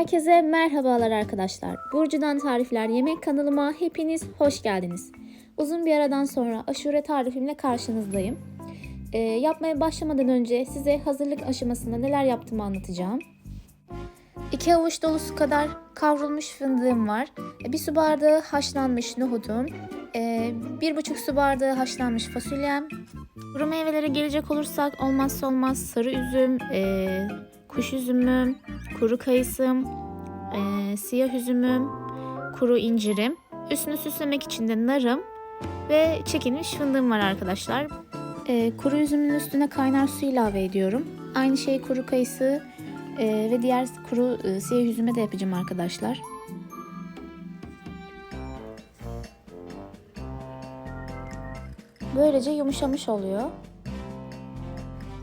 Herkese merhabalar arkadaşlar. Burcu'dan Tarifler Yemek kanalıma hepiniz hoş geldiniz. Uzun bir aradan sonra aşure tarifimle karşınızdayım. Ee, yapmaya başlamadan önce size hazırlık aşamasında neler yaptığımı anlatacağım. 2 avuç dolusu kadar kavrulmuş fındığım var. Bir su bardağı haşlanmış nohudum. Ee, bir buçuk su bardağı haşlanmış fasulyem. Kuru meyvelere gelecek olursak olmazsa olmaz sarı üzüm, ee, kuş üzümüm, kuru kayısım, ee, siyah üzümüm, kuru incirim. Üstünü süslemek için de narım ve çekilmiş fındığım var arkadaşlar. Ee, kuru üzümün üstüne kaynar su ilave ediyorum. Aynı şey kuru kayısı ee, ve diğer kuru e, siyah üzüme de yapacağım arkadaşlar. Böylece yumuşamış oluyor.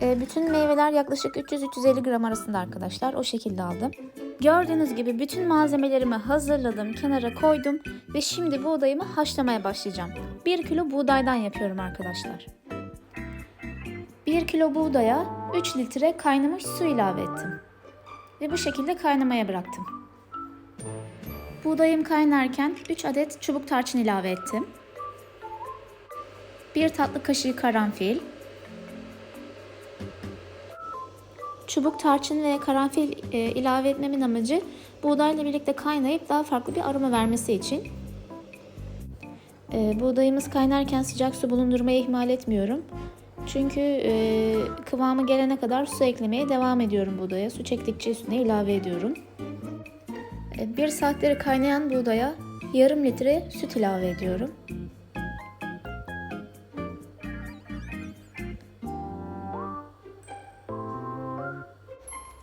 E, bütün meyveler yaklaşık 300-350 gram arasında arkadaşlar. O şekilde aldım. Gördüğünüz gibi bütün malzemelerimi hazırladım, kenara koydum ve şimdi buğdayımı haşlamaya başlayacağım. 1 kilo buğdaydan yapıyorum arkadaşlar. 1 kilo buğdaya 3 litre kaynamış su ilave ettim. Ve bu şekilde kaynamaya bıraktım. Buğdayım kaynarken 3 adet çubuk tarçın ilave ettim. 1 tatlı kaşığı karanfil, Çubuk tarçın ve karanfil e, ilave etmemin amacı buğdayla birlikte kaynayıp daha farklı bir aroma vermesi için. E, buğdayımız kaynarken sıcak su bulundurmayı ihmal etmiyorum. Çünkü e, kıvamı gelene kadar su eklemeye devam ediyorum buğdaya. Su çektikçe üstüne ilave ediyorum. E, bir saatleri kaynayan buğdaya yarım litre süt ilave ediyorum.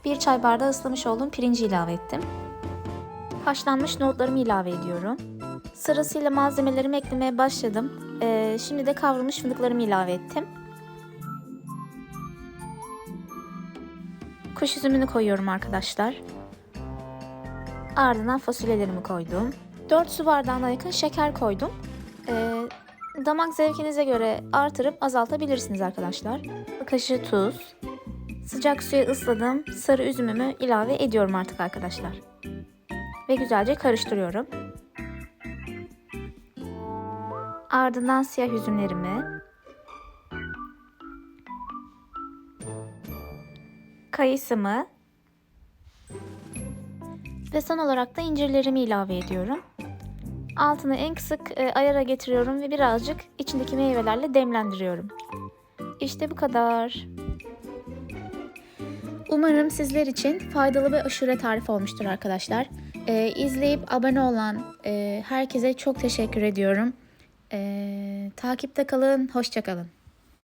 Bir çay bardağı ıslamış olduğum pirinci ilave ettim. Haşlanmış nohutlarımı ilave ediyorum. Sırasıyla malzemelerimi eklemeye başladım. Ee, şimdi de kavrulmuş fındıklarımı ilave ettim. Kuş üzümünü koyuyorum arkadaşlar. Ardından fasulyelerimi koydum. 4 su bardağına yakın şeker koydum. Ee, damak zevkinize göre artırıp azaltabilirsiniz arkadaşlar. Bir kaşığı tuz, Sıcak suya ısladım. Sarı üzümümü ilave ediyorum artık arkadaşlar. Ve güzelce karıştırıyorum. Ardından siyah üzümlerimi, kayısımı ve son olarak da incirlerimi ilave ediyorum. Altını en kısık e, ayara getiriyorum ve birazcık içindeki meyvelerle demlendiriyorum. İşte bu kadar. Umarım sizler için faydalı ve aşure tarifi olmuştur arkadaşlar. Ee, izleyip abone olan e, herkese çok teşekkür ediyorum. Ee, takipte kalın, hoşçakalın.